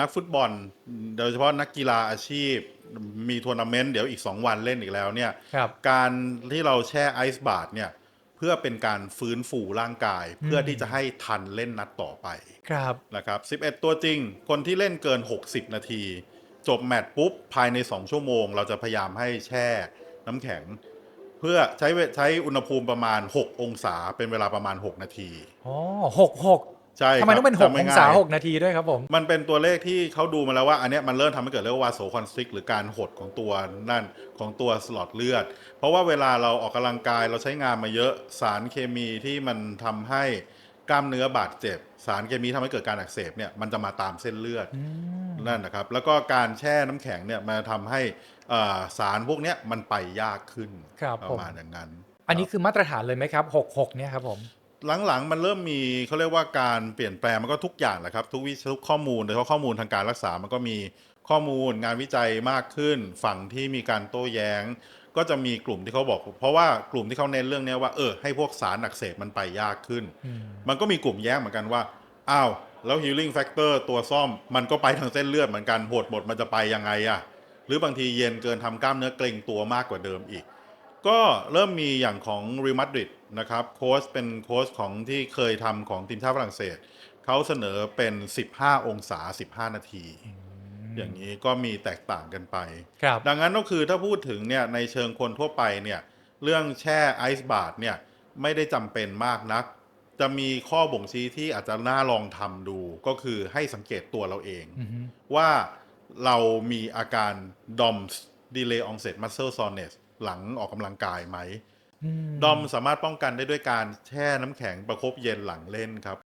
นักฟุตบอล โดยเฉพาะนักกีฬาอาชีพ มีทัวร์นาเมนต์เดี๋ยวอีก 2 วันเล่นอีกแล้วเนี่ยครับการที่เราแช่ไอซ์บาร์เนี่ยเพื่อเป็นการฟื้นฟูร่างกาย เพื่อที่จะให้ทันเล่นนัดต่อไปครับนะครับ 11 ตัวจริง คนที่เล่นเกิน 60 นาที จบแมตช์ปุ๊บ ภายใน 2 ชั่วโมง เราจะพยายามให้แช่น้ำแข็ง เพื่อใช้เวใช้อุณหภูมิประมาณ 6 องศาเป็นเวลาประมาณ 6 นาทีอ๋อหกหก ใช่ทำไมต้องเป็นหกจำอไม่งง่ยศาหกนาทีด้วยครับผม มันเป็นตัวเลขที่เขาดูมาแล้วว่า อันเนี้ยมันเริ่มทำให้เกิดเรียกว่าวาโซคอนสตริกหรือการหดของตัวนั่นของตัวสลอตเลือด เพราะว่าเวลาเราออกกำลังกายเราใช้งานมาเยอะสารเคมีที่มันทำให้กล้ามเนื้อบาดเจ็บ สารเคมีทำให้เกิดการอักเสบเนี่ยมันจะมาตามเส้นเลือดนั่นนะครับแล้วก็การแช่น้ำแข็งเนี่ยมันทำให้เอ่อสารพวกเนี้ยมันไปยากขึ้นครับประผมมาณอย่างนั้น อันนี้คือมาตรฐานเลยไหมครับหกหกเนี่ยครับผม หลังๆ มันเริ่มมีเขาเรียกว่าการเปลี่ยนแปลงมันก็ทุกอย่างแหละครับ ทุกวิทุกข้อมูลโดยเฉพาะข้อมูลทางการรักษามันก็มีข้อมูลงานวิจัยมากขึ้น ฝั่งที่มีการโต้แย้ง ก็จะมีกลุ่มที่เขาบอก เพราะว่ากลุ่มที่เขาเน้นเรื่องเนี้ยว่าเออให้พวกสารอักเสบมันไปยากขึ้นอืมมันก็มีกลุ่มแย้งเหมือนกันว่าอ้าวแล้ว healing factor ตัวซ่อมมันก็ไปทางเส้นเลือดเหมือนกันหดหมดมันจะไปยังไงอะหรือบางทีเย็นเกินทำกล้ามเนื้อเกร็งตัวมากกว่าเดิมอีก ก็เริ่มมีอย่างของรีมัดริดนะครับโค้ชเป็นโค้ชของที่เคยทำของทีมชาติฝรั่งเศส เขาเสนอเป็น 15 องศา 15 นาที อย่างนี้ก็มีแตกต่างกันไปครับดังนั้นก็คือถ้าพูดถึงเนี่ยในเชิงคนทั่วไปเนี่ยเรื่องแช่ไอซ์บาร์เนี่ยไม่ได้จำเป็นมากนัก จะมีข้อบ่งชี้ที่อาจจะน่าลองทำดูก็คือให้สังเกตตัวเราเองอือฮึว่าเรามีอาการ DOMS Delay Onset Muscle Soreness หลังออกกำลังกายไหมอืมดอมสามารถป้องกันได้ด้วยการแช่น้ำแข็งประคบเย็นหลังเล่นครับ